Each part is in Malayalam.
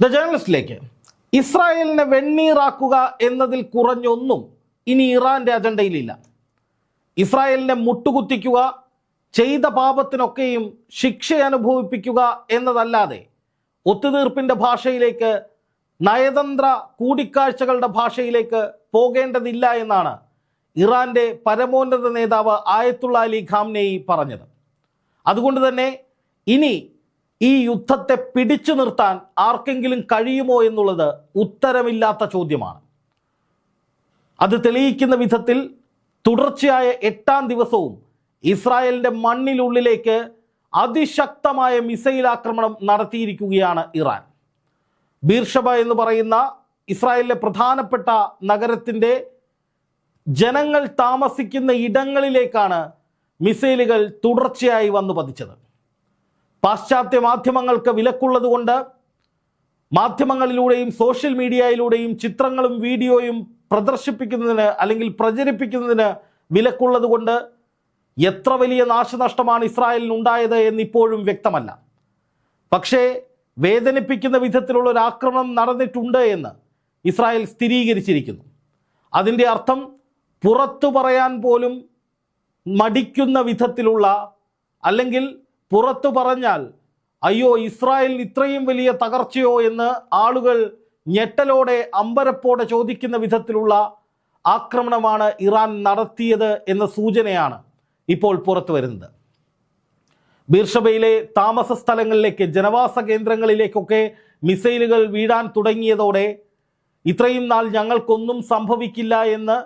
ദ ജേർണലിസ്റ്റിലേക്ക് ഇസ്രായേലിനെ വെണ്ണീറാക്കുക എന്നതിൽ കുറഞ്ഞൊന്നും ഇനി ഇറാന്റെ അജണ്ടയിലില്ല. ഇസ്രായേലിനെ മുട്ടുകുത്തിക്കുക ചെയ്ത പാപത്തിനൊക്കെയും ശിക്ഷ അനുഭവിപ്പിക്കുക എന്നതല്ലാതെ ഒത്തുതീർപ്പിന്റെ ഭാഷയിലേക്ക് നയതന്ത്ര കൂടിക്കാഴ്ചകളുടെ ഭാഷയിലേക്ക് പോകേണ്ടതില്ല എന്നാണ് ഇറാന്റെ പരമോന്നത നേതാവ് ആയത്തുള്ള അലി ഖാംനെയി പറഞ്ഞത്. അതുകൊണ്ട് തന്നെ ഇനി ഈ യുദ്ധത്തെ പിടിച്ചു നിർത്താൻ ആർക്കെങ്കിലും കഴിയുമോ എന്നുള്ളത് ഉത്തരമില്ലാത്ത ചോദ്യമാണ്. അത് തെളിയിക്കുന്ന വിധത്തിൽ തുടർച്ചയായ എട്ടാം ദിവസവും ഇസ്രായേലിന്റെ മണ്ണിനുള്ളിലേക്ക് അതിശക്തമായ മിസൈൽ ആക്രമണം നടത്തിയിരിക്കുകയാണ് ഇറാൻ. ബീർഷബ എന്ന് പറയുന്ന ഇസ്രായേലിലെ പ്രധാനപ്പെട്ട നഗരത്തിന്റെ ജനങ്ങൾ താമസിക്കുന്ന ഇടങ്ങളിലേക്കാണ് മിസൈലുകൾ തുടർച്ചയായി വന്നു പതിച്ചത്. പാശ്ചാത്യ മാധ്യമങ്ങൾക്ക് വിലക്കുള്ളതുകൊണ്ട് മാധ്യമങ്ങളിലൂടെയും സോഷ്യൽ മീഡിയയിലൂടെയും ചിത്രങ്ങളും വീഡിയോയും പ്രദർശിപ്പിക്കുന്നതിന് അല്ലെങ്കിൽ പ്രചരിപ്പിക്കുന്നതിന് വിലക്കുള്ളതുകൊണ്ട് എത്ര വലിയ നാശനഷ്ടമാണ് ഇസ്രായേലിന് ഉണ്ടായത് എന്നിപ്പോഴും വ്യക്തമല്ല. പക്ഷേ വേദനിപ്പിക്കുന്ന വിധത്തിലുള്ള ഒരു ആക്രമണം നടന്നിട്ടുണ്ട് എന്ന് ഇസ്രായേൽ സ്ഥിരീകരിച്ചിരിക്കുന്നു. അതിന്റെ അർത്ഥം പുറത്തു പറയാൻ പോലും മടിക്കുന്ന വിധത്തിലുള്ള അല്ലെങ്കിൽ പുറത്തു പറഞ്ഞാൽ അയ്യോ ഇസ്രായേൽ ഇത്രയും വലിയ തകർച്ചയോ എന്ന് ആളുകൾ ഞെട്ടലോടെ അമ്പരപ്പോടെ ചോദിക്കുന്ന വിധത്തിലുള്ള ആക്രമണമാണ് ഇറാൻ നടത്തിയത് എന്ന സൂചനയാണ് ഇപ്പോൾ പുറത്തു വരുന്നത്. ബീർഷബയിലെ താമസ സ്ഥലങ്ങളിലേക്ക് ജനവാസ കേന്ദ്രങ്ങളിലേക്കൊക്കെ മിസൈലുകൾ വീഴാൻ തുടങ്ങിയതോടെ ഇത്രയും നാൾ ഞങ്ങൾക്കൊന്നും സംഭവിക്കില്ല എന്ന്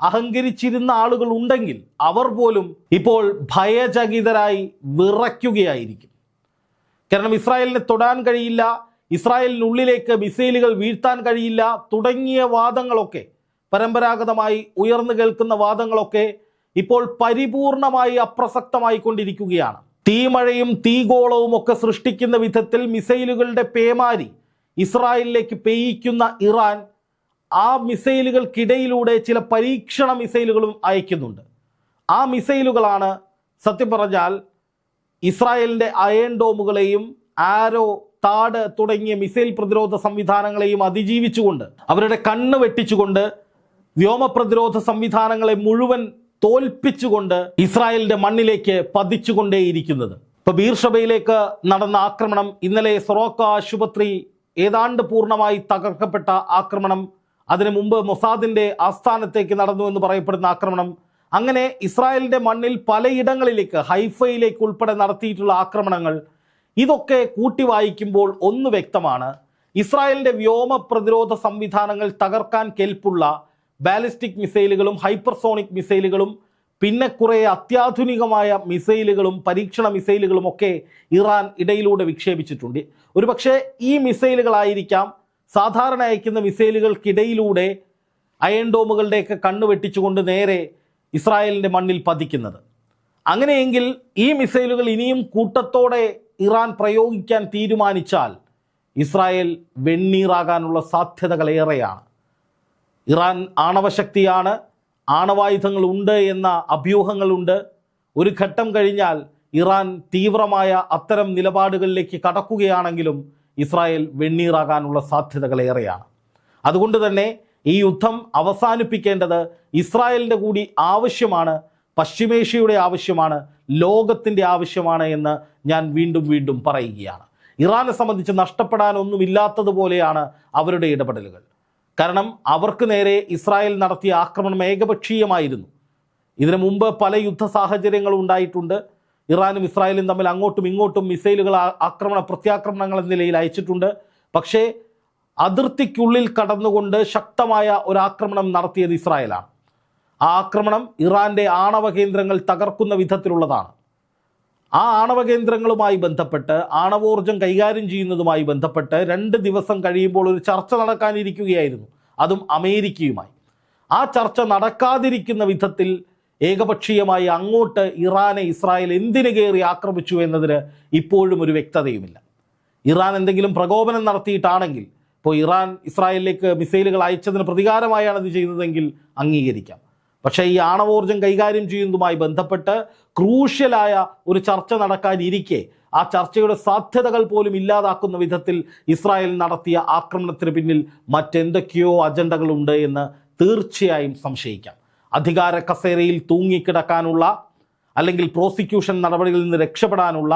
അഹങ്കരിച്ചിരുന്ന ആളുകൾ ഉണ്ടെങ്കിൽ അവർ പോലും ഇപ്പോൾ ഭയചകിതരായി വിറയ്ക്കുകയായിരിക്കും. കാരണം ഇസ്രായേലിനെ തൊടാൻ കഴിയില്ല ഇസ്രായേലിനുള്ളിലേക്ക് മിസൈലുകൾ വീഴ്ത്താൻ കഴിയില്ല തുടങ്ങിയ വാദങ്ങളൊക്കെ പരമ്പരാഗതമായി ഉയർന്നു കേൾക്കുന്ന വാദങ്ങളൊക്കെ ഇപ്പോൾ പരിപൂർണമായി അപ്രസക്തമായി കൊണ്ടിരിക്കുകയാണ് തീമഴയും തീഗോളവും ഒക്കെ സൃഷ്ടിക്കുന്ന വിധത്തിൽ മിസൈലുകളുടെ പേമാരി ഇസ്രായേലിലേക്ക് പെയ്യിക്കുന്ന ഇറാൻ ആ മിസൈലുകൾക്കിടയിലൂടെ ചില പരീക്ഷണ മിസൈലുകളും അയക്കുന്നുണ്ട്. ആ മിസൈലുകളാണ് സത്യം പറഞ്ഞാൽ ഇസ്രായേലിന്റെ അയൺ ഡോമുകളെയും ആരോ താട് തുടങ്ങിയ മിസൈൽ പ്രതിരോധ സംവിധാനങ്ങളെയും അതിജീവിച്ചുകൊണ്ട് അവരുടെ കണ്ണ് വെട്ടിച്ചുകൊണ്ട് വ്യോമ പ്രതിരോധ സംവിധാനങ്ങളെ മുഴുവൻ തോൽപ്പിച്ചുകൊണ്ട് ഇസ്രായേലിന്റെ മണ്ണിലേക്ക് പതിച്ചുകൊണ്ടേയിരിക്കുന്നത്. ഇപ്പൊ ബീർഷബയിലേക്ക് നടന്ന ആക്രമണം ഇന്നലെ സൊറോക്ക ആശുപത്രി ഏതാണ്ട് പൂർണമായി തകർക്കപ്പെട്ട ആക്രമണം അതിനു മുമ്പ് മൊസാദിന്റെ ആസ്ഥാനത്തേക്ക് നടന്നു എന്ന് പറയപ്പെടുന്ന ആക്രമണം. അങ്ങനെ ഇസ്രായേലിന്റെ മണ്ണിൽ പലയിടങ്ങളിലേക്ക് ഹൈഫയിലേക്ക് ഉൾപ്പെടെ നടത്തിയിട്ടുള്ള ആക്രമണങ്ങൾ ഇതൊക്കെ കൂട്ടി വായിക്കുമ്പോൾ ഒന്ന് വ്യക്തമാണ്. ഇസ്രായേലിന്റെ വ്യോമ പ്രതിരോധ സംവിധാനങ്ങൾ തകർക്കാൻ കെൽപ്പുള്ള ബാലിസ്റ്റിക് മിസൈലുകളും ഹൈപ്പർസോണിക് മിസൈലുകളും പിന്നെ കുറേ അത്യാധുനികമായ മിസൈലുകളും പരീക്ഷണ മിസൈലുകളും ഒക്കെ ഇറാൻ ഇടയിലൂടെ വിക്ഷേപിച്ചിട്ടുണ്ട്. ഒരുപക്ഷെ ഈ മിസൈലുകളായിരിക്കാം സാധാരണ അയക്കുന്ന മിസൈലുകൾക്കിടയിലൂടെ അയൺ ഡോമുകളുടെയൊക്കെ കണ്ണ് വെട്ടിച്ചുകൊണ്ട് നേരെ ഇസ്രായേലിന്റെ മണ്ണിൽ പതിക്കുന്നത്. അങ്ങനെയെങ്കിൽ ഈ മിസൈലുകൾ ഇനിയും കൂട്ടത്തോടെ ഇറാൻ പ്രയോഗിക്കാൻ തീരുമാനിച്ചാൽ ഇസ്രായേൽ വെണ്ണീറാകാനുള്ള സാധ്യതകൾ ഏറെയാണ്. ഇറാൻ ആണവശക്തിയാണ് ആണവായുധങ്ങൾ ഉണ്ട് എന്ന അഭ്യൂഹങ്ങളുണ്ട്. ഒരു ഘട്ടം കഴിഞ്ഞാൽ ഇറാൻ തീവ്രമായ അത്തരം നിലപാടുകളിലേക്ക് കടക്കുകയാണെങ്കിലും ഇസ്രായേൽ വെണ്ണീറാകാനുള്ള സാധ്യതകൾ ഏറെയാണ്. അതുകൊണ്ട് തന്നെ ഈ യുദ്ധം അവസാനിപ്പിക്കേണ്ടത് ഇസ്രായേലിന്റെ കൂടി ആവശ്യമാണ് പശ്ചിമേഷ്യയുടെ ആവശ്യമാണ് ലോകത്തിന്റെ ആവശ്യമാണ് എന്ന് ഞാൻ വീണ്ടും വീണ്ടും പറയുകയാണ്. ഇറാനെ സംബന്ധിച്ച് നഷ്ടപ്പെടാനൊന്നുമില്ലാത്തതുപോലെയാണ് അവരുടെ ഇടപെടലുകൾ. കാരണം അവർക്ക് നേരെ ഇസ്രായേൽ നടത്തിയ ആക്രമണം ഏകപക്ഷീയമായിരുന്നു. ഇതിനു മുമ്പ് പല യുദ്ധ സാഹചര്യങ്ങളും ഉണ്ടായിട്ടുണ്ട്. ഇറാനും ഇസ്രായേലും തമ്മിൽ അങ്ങോട്ടും ഇങ്ങോട്ടും മിസൈലുകൾ ആക്രമണ പ്രത്യാക്രമണങ്ങൾ എന്ന നിലയിൽ അയച്ചിട്ടുണ്ട്. പക്ഷേ അതിർത്തിക്കുള്ളിൽ കടന്നുകൊണ്ട് ശക്തമായ ഒരു ആക്രമണം നടത്തിയത് ഇസ്രായേലാണ്. ആ ആക്രമണം ഇറാന്റെ ആണവ കേന്ദ്രങ്ങൾ തകർക്കുന്ന വിധത്തിലുള്ളതാണ്. ആ ആണവ കേന്ദ്രങ്ങളുമായി ബന്ധപ്പെട്ട് ആണവോർജം കൈകാര്യം ചെയ്യുന്നതുമായി ബന്ധപ്പെട്ട് രണ്ട് ദിവസം കഴിയുമ്പോൾ ഒരു ചർച്ച നടക്കാനിരിക്കുകയായിരുന്നു. അതും അമേരിക്കയുമായി. ആ ചർച്ച നടക്കാതിരിക്കുന്ന വിധത്തിൽ ഏകപക്ഷീയമായി അങ്ങോട്ട് ഇറാനെ ഇസ്രായേൽ എന്തിനു കയറി ആക്രമിച്ചു എന്നതിന് ഇപ്പോഴും ഒരു വ്യക്തതയുമില്ല. ഇറാൻ എന്തെങ്കിലും പ്രകോപനം നടത്തിയിട്ടാണെങ്കിൽ ഇപ്പോൾ ഇറാൻ ഇസ്രായേലിലേക്ക് മിസൈലുകൾ അയച്ചതിന് പ്രതികാരമായാണ് ഇത് ചെയ്യുന്നതെങ്കിൽ അംഗീകരിക്കാം. പക്ഷേ ഈ ആണവോർജം കൈകാര്യം ചെയ്യുന്നതുമായി ബന്ധപ്പെട്ട് ക്രൂഷ്യലായ ഒരു ചർച്ച നടക്കാനിരിക്കെ ആ ചർച്ചയുടെ സാധ്യതകൾ പോലും ഇല്ലാതാക്കുന്ന വിധത്തിൽ ഇസ്രായേൽ നടത്തിയ ആക്രമണത്തിന് പിന്നിൽ മറ്റെന്തൊക്കെയോ അജണ്ടകളുണ്ട് എന്ന് തീർച്ചയായും സംശയിക്കാം. അധികാര കസേരയിൽ തൂങ്ങിക്കിടക്കാനുള്ള അല്ലെങ്കിൽ പ്രോസിക്യൂഷൻ നടപടികളിൽ നിന്ന് രക്ഷപ്പെടാനുള്ള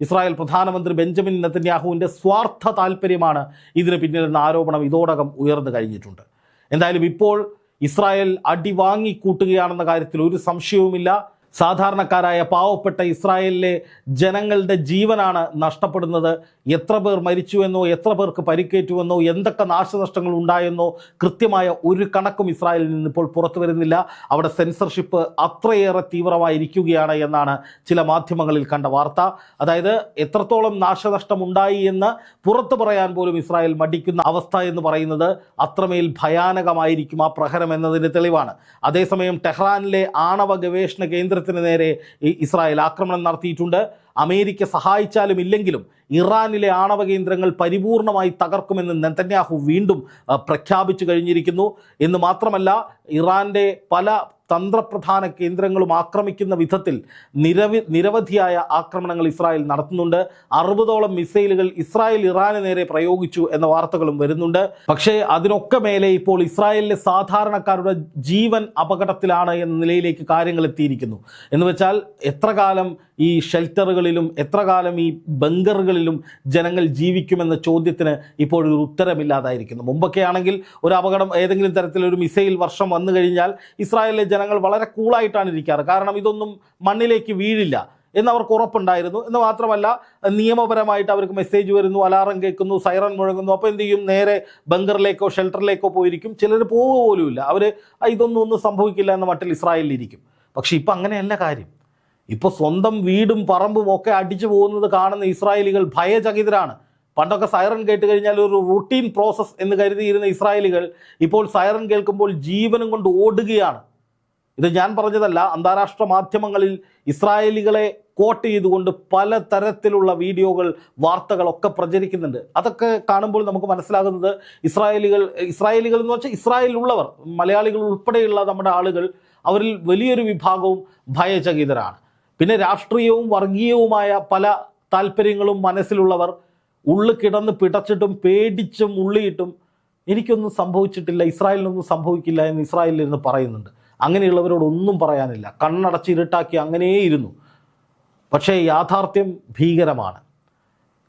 ഇസ്രായേൽ പ്രധാനമന്ത്രി ബെഞ്ചമിൻ നെത്തന്യാഹുവിന്റെ സ്വാർത്ഥ താല്പര്യമാണ് ഇതിന് പിന്നിലെന്ന ആരോപണം ഇതോടകം ഉയർന്നു കഴിഞ്ഞിട്ടുണ്ട്. എന്തായാലും ഇപ്പോൾ ഇസ്രായേൽ അടിവാങ്ങിക്കൂട്ടുകയാണെന്ന കാര്യത്തിൽ ഒരു സംശയവുമില്ല. സാധാരണക്കാരായ പാവപ്പെട്ട ഇസ്രായേലിലെ ജനങ്ങളുടെ ജീവനാണ് നഷ്ടപ്പെടുന്നത്. എത്ര പേർ മരിച്ചുവെന്നോ എത്ര പേർക്ക് പരിക്കേറ്റുവെന്നോ എന്തൊക്കെ നാശനഷ്ടങ്ങൾ ഉണ്ടായെന്നോ കൃത്യമായ ഒരു കണക്കും ഇസ്രായേലിൽ നിന്ന് ഇപ്പോൾ പുറത്തു വരുന്നില്ല. അവിടെ സെൻസർഷിപ്പ് അത്രയേറെ തീവ്രമായിരിക്കുകയാണ് എന്നാണ് ചില മാധ്യമങ്ങളിൽ കണ്ട വാർത്ത. അതായത് എത്രത്തോളം നാശനഷ്ടം ഉണ്ടായി എന്ന് പുറത്തു പറയാൻ പോലും ഇസ്രായേൽ മടിക്കുന്ന അവസ്ഥ എന്ന് പറയുന്നത് അത്രമേൽ ഭയാനകമായിരിക്കും ആ പ്രഹരം എന്നതിന് തെളിവാണ്. അതേസമയം ടെഹ്റാനിലെ ആണവ ഗവേഷണ കേന്ദ്രത്തിന് നേരെ ഇസ്രായേൽ ആക്രമണം നടത്തിയിട്ടുണ്ട്. അമേരിക്ക സഹായിച്ചാലും ഇല്ലെങ്കിലും ഇറാനിലെ ആണവ കേന്ദ്രങ്ങൾ പരിപൂർണമായി തകർക്കുമെന്ന് നെതന്യാഹു വീണ്ടും പ്രഖ്യാപിച്ചു കഴിഞ്ഞിരിക്കുന്നു. എന്ന് മാത്രമല്ല ഇറാന്റെ പല തന്ത്രപ്രധാന കേന്ദ്രങ്ങളും ആക്രമിക്കുന്ന വിധത്തിൽ നിരവധി നിരവധിയായ ആക്രമണങ്ങൾ ഇസ്രായേൽ നടത്തുന്നുണ്ട്. അറുപതോളം മിസൈലുകൾ ഇസ്രായേൽ ഇറാന് നേരെ പ്രയോഗിച്ചു എന്ന വാർത്തകളും വരുന്നുണ്ട്. പക്ഷേ അതിനൊക്കെ മേലെ ഇപ്പോൾ ഇസ്രായേലിലെ സാധാരണക്കാരുടെ ജീവൻ അപകടത്തിലാണ് എന്ന നിലയിലേക്ക് കാര്യങ്ങൾ എത്തിയിരിക്കുന്നു. എന്ന് വെച്ചാൽ എത്ര കാലം ഈ ഷെൽട്ടറുകളിലും എത്ര കാലം ഈ ബങ്കറുകളിലും ജനങ്ങൾ ജീവിക്കുമെന്ന ചോദ്യത്തിന് ഇപ്പോഴൊരു ഉത്തരമില്ലാതായിരിക്കുന്നു. മുമ്പൊക്കെ ആണെങ്കിൽ ഒരു അപകടം ഏതെങ്കിലും തരത്തിലൊരു മിസൈൽ വർഷം വന്നു കഴിഞ്ഞാൽ ഇസ്രായേലിലെ ജനങ്ങൾ വളരെ കൂളായിട്ടാണ് ഇരിക്കാറ്. കാരണം ഇതൊന്നും മണ്ണിലേക്ക് വീഴില്ല എന്ന് അവർക്ക് ഉറപ്പുണ്ടായിരുന്നു. എന്ന് മാത്രമല്ല നിയമപരമായിട്ട് അവർക്ക് മെസ്സേജ് വരുന്നു അലാറം കേൾക്കുന്നു സൈറൺ മുഴങ്ങുന്നു. അപ്പോൾ എന്ത് ചെയ്യും? നേരെ ബങ്കറിലേക്കോ ഷെൽട്ടറിലേക്കോ പോയിരിക്കും. ചിലർ പോവുക പോലുമില്ല അവർ ഇതൊന്നും ഒന്നും സംഭവിക്കില്ല എന്ന മട്ടിൽ ഇസ്രായേലിൽ ഇരിക്കും. പക്ഷേ ഇപ്പം അങ്ങനെയല്ല കാര്യം. ഇപ്പോൾ സ്വന്തം വീടും പറമ്പും ഒക്കെ അടിച്ചു പോകുന്നത് കാണുന്ന ഇസ്രായേലികൾ ഭയചകിതരാണ്. പണ്ടൊക്കെ സൈറൺ കേട്ട് കഴിഞ്ഞാൽ ഒരു റുട്ടീൻ പ്രോസസ്സ് എന്ന് കരുതിയിരുന്ന ഇസ്രായേലികൾ ഇപ്പോൾ സൈറൺ കേൾക്കുമ്പോൾ ജീവനും കൊണ്ട് ഓടുകയാണ്. ഇത് ഞാൻ പറഞ്ഞതല്ല അന്താരാഷ്ട്ര മാധ്യമങ്ങളിൽ ഇസ്രായേലികളെ കോട്ട് ചെയ്തുകൊണ്ട് പല തരത്തിലുള്ള വീഡിയോകൾ വാർത്തകളൊക്കെ പ്രചരിക്കുന്നുണ്ട്. അതൊക്കെ കാണുമ്പോൾ നമുക്ക് മനസ്സിലാകുന്നത് ഇസ്രായേലികൾ ഇസ്രായേലികൾ എന്ന് വെച്ചാൽ ഇസ്രായേലിലുള്ളവർ മലയാളികൾ ഉൾപ്പെടെയുള്ള നമ്മുടെ ആളുകൾ അവരിൽ വലിയൊരു വിഭാഗവും ഭയചകിതരാണ്. പിന്നെ രാഷ്ട്രീയവും വർഗീയവുമായ പല താല്പര്യങ്ങളും മനസ്സിലുള്ളവർ ഉള്ളു കിടന്ന് പിടച്ചിട്ടും പേടിച്ചും ഉള്ളിയിട്ടും എനിക്കൊന്നും സംഭവിച്ചിട്ടില്ല ഇസ്രായേലിനൊന്നും സംഭവിക്കില്ല എന്ന് ഇസ്രായേലിൽ ഇരുന്ന് പറയുന്നുണ്ട് അങ്ങനെയുള്ളവരോടൊന്നും പറയാനില്ല. കണ്ണടച്ച് ഇരുട്ടാക്കി അങ്ങനെയേ ഇരുന്നു പക്ഷേ യാഥാർത്ഥ്യം ഭീകരമാണ്.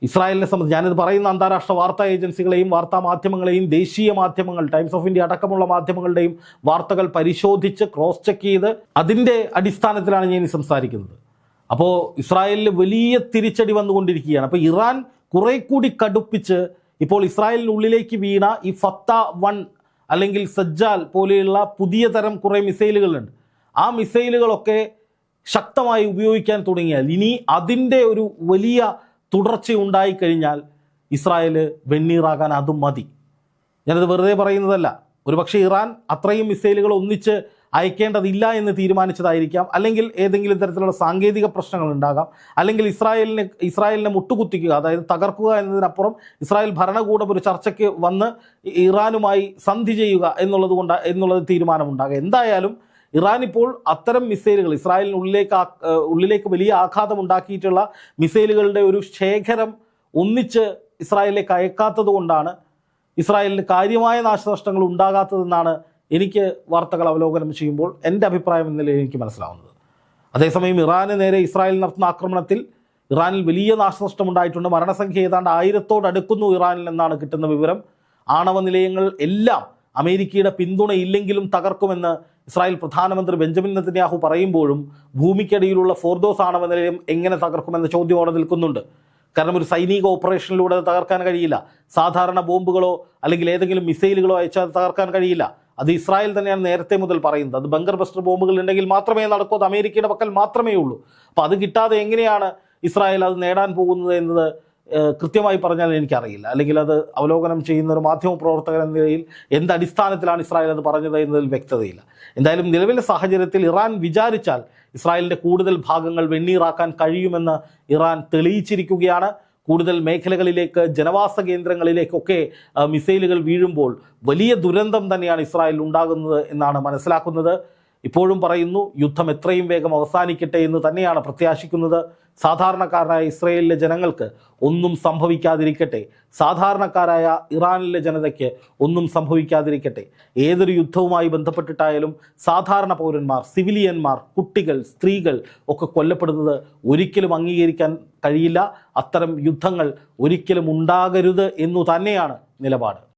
ഇസ്രായേലിനെ സംബന്ധിച്ച് ഞാനിത് പറയുന്ന അന്താരാഷ്ട്ര വാർത്താ ഏജൻസികളെയും വാർത്താ മാധ്യമങ്ങളെയും ദേശീയ മാധ്യമങ്ങൾ ടൈംസ് ഓഫ് ഇന്ത്യ അടക്കമുള്ള മാധ്യമങ്ങളുടെയും വാർത്തകൾ പരിശോധിച്ച് ക്രോസ് ചെക്ക് ചെയ്ത് അതിന്റെ അടിസ്ഥാനത്തിലാണ് ഞാൻ സംസാരിക്കുന്നത്. അപ്പോൾ ഇസ്രായേലിൽ വലിയ തിരിച്ചടി വന്നുകൊണ്ടിരിക്കുകയാണ്. അപ്പോൾ ഇറാൻ കുറെ കൂടി കടുപ്പിച്ച് ഇപ്പോൾ ഇസ്രായേലിനുള്ളിലേക്ക് വീണ ഈ ഫത്ത വൺ അല്ലെങ്കിൽ സജ്ജാൽ പോലെയുള്ള പുതിയ തരം കുറേ മിസൈലുകളുണ്ട്. ആ മിസൈലുകളൊക്കെ ശക്തമായി ഉപയോഗിക്കാൻ തുടങ്ങിയാൽ ഇനി അതിന്റെ ഒരു വലിയ തുടർച്ച കഴിഞ്ഞാൽ ഇസ്രായേൽ വെണ്ണീറാകാൻ അതും മതി. ഞാനത് വെറുതെ പറയുന്നതല്ല. ഒരുപക്ഷെ ഇറാൻ അത്രയും മിസൈലുകൾ ഒന്നിച്ച് അയക്കേണ്ടതില്ല എന്ന് തീരുമാനിച്ചതായിരിക്കാം. അല്ലെങ്കിൽ ഏതെങ്കിലും തരത്തിലുള്ള സാങ്കേതിക പ്രശ്നങ്ങൾ ഉണ്ടാകാം. അല്ലെങ്കിൽ ഇസ്രായേലിനെ ഇസ്രായേലിനെ മുട്ടുകുത്തിക്കുക അതായത് തകർക്കുക എന്നതിനപ്പുറം ഇസ്രായേൽ ഭരണകൂടം ഒരു ചർച്ചയ്ക്ക് വന്ന് ഇറാനുമായി സന്ധി ചെയ്യുക എന്നുള്ളത് കൊണ്ട് എന്നുള്ളത് തീരുമാനമുണ്ടാകുക എന്തായാലും ഇറാൻ ഇപ്പോൾ അത്തരം മിസൈലുകൾ ഇസ്രായേലിനുള്ളിലേക്ക് ഉള്ളിലേക്ക് വലിയ ആഘാതം ഉണ്ടാക്കിയിട്ടുള്ള മിസൈലുകളുടെ ഒരു ശേഖരം ഒന്നിച്ച് ഇസ്രായേലിലേക്ക് അയക്കാത്തത് കൊണ്ടാണ് ഇസ്രായേലിന് കാര്യമായ നാശനഷ്ടങ്ങൾ ഉണ്ടാകാത്തതെന്നാണ് എനിക്ക് വാർത്തകൾ അവലോകനം ചെയ്യുമ്പോൾ എന്റെ അഭിപ്രായം എന്ന നിലയിൽ എനിക്ക് മനസ്സിലാവുന്നത്. അതേസമയം ഇറാന് നേരെ ഇസ്രായേൽ നടത്തുന്ന ആക്രമണത്തിൽ ഇറാനിൽ വലിയ നാശനഷ്ടം ഉണ്ടായിട്ടുണ്ട്. മരണസംഖ്യ ഏതാണ്ട് ആയിരത്തോടടുക്കുന്നു ഇറാനിൽ എന്നാണ് കിട്ടുന്ന വിവരം. ആണവ നിലയങ്ങൾ എല്ലാം അമേരിക്കയുടെ പിന്തുണയില്ലെങ്കിലും തകർക്കുമെന്ന് ഇസ്രായേൽ പ്രധാനമന്ത്രി ബെഞ്ചമിൻ നെത്തന്യാഹു പറയുമ്പോഴും ഭൂമിക്കടിയിലുള്ള ഫോർദോസ് ആണവ നിലയം എങ്ങനെ തകർക്കുമെന്ന ചോദ്യം അവിടെ നിൽക്കുന്നുണ്ട്. കാരണം ഒരു സൈനിക ഓപ്പറേഷനിലൂടെ തകർക്കാൻ കഴിയില്ല. സാധാരണ ബോംബുകളോ അല്ലെങ്കിൽ ഏതെങ്കിലും മിസൈലുകളോ അയച്ചാൽ തകർക്കാൻ കഴിയില്ല. അത് ഇസ്രായേൽ തന്നെയാണ് നേരത്തെ മുതൽ പറയുന്നത്. അത് ബങ്കർ ബസ്റ്റർ ബോംബുകൾ ഉണ്ടെങ്കിൽ മാത്രമേ നടക്കൂ. അത് അമേരിക്കയുടെ പക്കൽ മാത്രമേ ഉള്ളൂ. അപ്പോൾ അത് കിട്ടാതെ എങ്ങനെയാണ് ഇസ്രായേൽ അത് നേടാൻ പോകുന്നത് എന്നത് കൃത്യമായി പറഞ്ഞാൽ എനിക്കറിയില്ല. അല്ലെങ്കിൽ അത് അവലോകനം ചെയ്യുന്ന ഒരു മാധ്യമ പ്രവർത്തകൻ എന്ന നിലയിൽ എന്ത് അടിസ്ഥാനത്തിലാണ് ഇസ്രായേൽ അത് പറഞ്ഞത് എന്നതിൽ വ്യക്തതയില്ല. എന്തായാലും നിലവിലെ സാഹചര്യത്തിൽ ഇറാൻ വിചാരിച്ചാൽ ഇസ്രായേലിന്റെ കൂടുതൽ ഭാഗങ്ങൾ വെണ്ണീറാക്കാൻ കഴിയുമെന്ന് ഇറാൻ തെളിയിച്ചിരിക്കുകയാണ്. കൂടുതൽ മേഖലകളിലേക്ക് ജനവാസ കേന്ദ്രങ്ങളിലേക്കൊക്കെ മിസൈലുകൾ വീഴുമ്പോൾ വലിയ ദുരന്തം തന്നെയാണ് ഇസ്രായേലിൽ ഉണ്ടാകുന്നത് എന്നാണ് മനസ്സിലാക്കുന്നത്. ഇപ്പോഴും പറയുന്നു യുദ്ധം എത്രയും വേഗം അവസാനിക്കട്ടെ എന്ന് തന്നെയാണ് പ്രത്യാശിക്കുന്നത്. സാധാരണക്കാരായ ഇസ്രയേലിലെ ജനങ്ങൾക്ക് ഒന്നും സംഭവിക്കാതിരിക്കട്ടെ. സാധാരണക്കാരായ ഇറാനിലെ ജനതയ്ക്ക് ഒന്നും സംഭവിക്കാതിരിക്കട്ടെ. ഏതൊരു യുദ്ധവുമായി ബന്ധപ്പെട്ടിട്ടായാലും സാധാരണ പൗരന്മാർ സിവിലിയന്മാർ കുട്ടികൾ സ്ത്രീകൾ ഒക്കെ കൊല്ലപ്പെടുന്നത് ഒരിക്കലും അംഗീകരിക്കാൻ കഴിയില്ല. അത്തരം യുദ്ധങ്ങൾ ഒരിക്കലും ഉണ്ടാകരുത് എന്നു തന്നെയാണ് നിലപാട്.